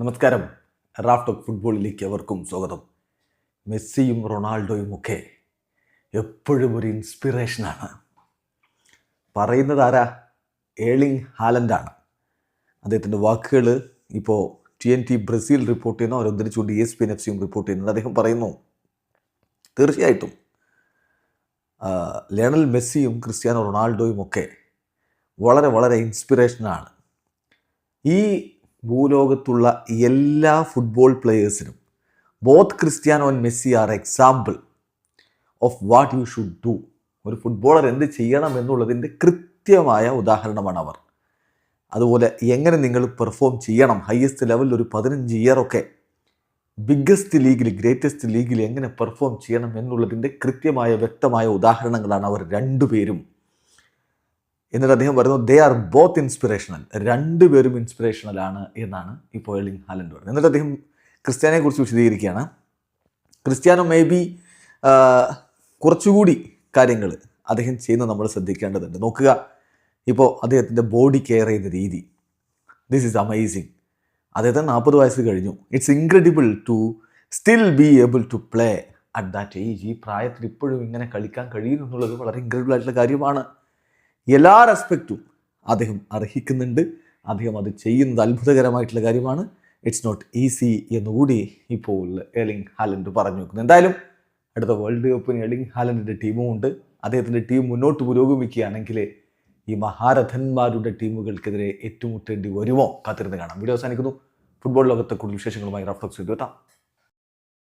നമസ്കാരം. Raft of ഫുട്ബോളിലേക്ക് അവർക്കും സ്വാഗതം. മെസ്സിയും റൊണാൾഡോയും ഒക്കെ എപ്പോഴും ഒരു ഇൻസ്പിറേഷനാണ് പറയുന്നത് ആരാ? ഏളിങ് ഹാലൻഡാണ് അദ്ദേഹത്തിന്റെ വാക്കുകൾ ഇപ്പോൾ T N T Brazil report ചെയ്യുന്നു അവർ ഉദ്ധരിച്ചുകൊണ്ട് എസ് പി എൻ എഫ് സിയും റിപ്പോർട്ട് ചെയ്യുന്നുണ്ട്. അദ്ദേഹം പറയുന്നു തീർച്ചയായിട്ടും ലയണൽ മെസ്സിയും ക്രിസ്ത്യാനോ റൊണാൾഡോയും ഒക്കെ വളരെ വളരെ ഇൻസ്പിറേഷനാണ് ഈ ഭൂലോകത്തുള്ള എല്ലാ football പ്ലെയേഴ്സിനും both Cristiano and Messi are example of what you should do ഒരു ഫുട്ബോളർ എന്ത് ചെയ്യണം എന്നുള്ളതിന്റെ കൃത്യമായ ഉദാഹരണമാണ് അവർ. അതുപോലെ എങ്ങനെ നിങ്ങൾ പെർഫോം ചെയ്യണം ഹയസ്റ്റ് ലെവലിൽ ഒരു പതിനഞ്ച് ഇയറൊക്കെ ബിഗ്ഗസ്റ്റ് ലീഗിൽ ഗ്രേറ്റസ്റ്റ് ലീഗിൽ എങ്ങനെ പെർഫോം ചെയ്യണം എന്നുള്ളതിന്റെ കൃത്യമായ വ്യക്തമായ ഉദാഹരണങ്ങളാണ് അവർ രണ്ടുപേരും. എന്നിട്ട് അദ്ദേഹം പറയുന്നു ദേ ആർ ബോത്ത് ഇൻസ്പിറേഷണൽ രണ്ടുപേരും ഇൻസ്പിറേഷണലാണ് എന്നാണ് ഇപ്പോൾ എർലിംഗ് ഹാലൻഡ് പറയുന്നത്. എന്നിട്ട് അദ്ദേഹം ക്രിസ്ത്യാനെ കുറിച്ച് വിശദീകരിക്കുകയാണ്. ക്രിസ്ത്യാനോ മേ ബി കുറച്ചുകൂടി കാര്യങ്ങൾ അദ്ദേഹം ചെയ്യുന്ന നമ്മൾ ശ്രദ്ധിക്കേണ്ടതുണ്ട്. നോക്കുക ഇപ്പോൾ അദ്ദേഹത്തിന്റെ ബോഡി കെയർ ചെയ്ത രീതി. ദിസ് ഈസ് അമേസിങ് അദ്ദേഹത്തിന് നാൽപ്പത് വയസ്സ് കഴിഞ്ഞു. It's incredible to still be able to play at that age ഈ പ്രായത്തിൽ ഇപ്പോഴും ഇങ്ങനെ കളിക്കാൻ കഴിയുന്നു എന്നുള്ളത് വളരെ ഇൻക്രെഡിബിൾ ആയിട്ടുള്ള കാര്യമാണ്. എല്ലാ റെസ്പെക്റ്റും അദ്ദേഹം അർഹിക്കുന്നുണ്ട്. അദ്ദേഹം അത് ചെയ്യുന്നത് അത്ഭുതകരമായിട്ടുള്ള കാര്യമാണ്. ഇറ്റ്സ് നോട്ട് ഈസി എന്നുകൂടി ഇപ്പോൾ എലിംഗ് ഹാലൻഡ് പറഞ്ഞു വെക്കുന്നു. എന്തായാലും അടുത്ത വേൾഡ് കപ്പിന് എലിംഗ് ഹാലൻഡിന്റെ ടീമും ഉണ്ട്. അദ്ദേഹത്തിന്റെ ടീം മുന്നോട്ട് പുരോഗമിക്കുകയാണെങ്കിൽ ഈ മഹാരഥന്മാരുടെ ടീമുകൾക്കെതിരെ ഏറ്റുമുട്ടേണ്ടി വരുമോ? കാത്തിരുന്ന് കാണാം. വീഡിയോ അവസാനിക്കുന്നു. ഫുട്ബോൾ ലോകത്തെ കൂടുതൽ വിശേഷങ്ങളുമായി റഫ്ലക്സ് ചെയ്തു എത്താം.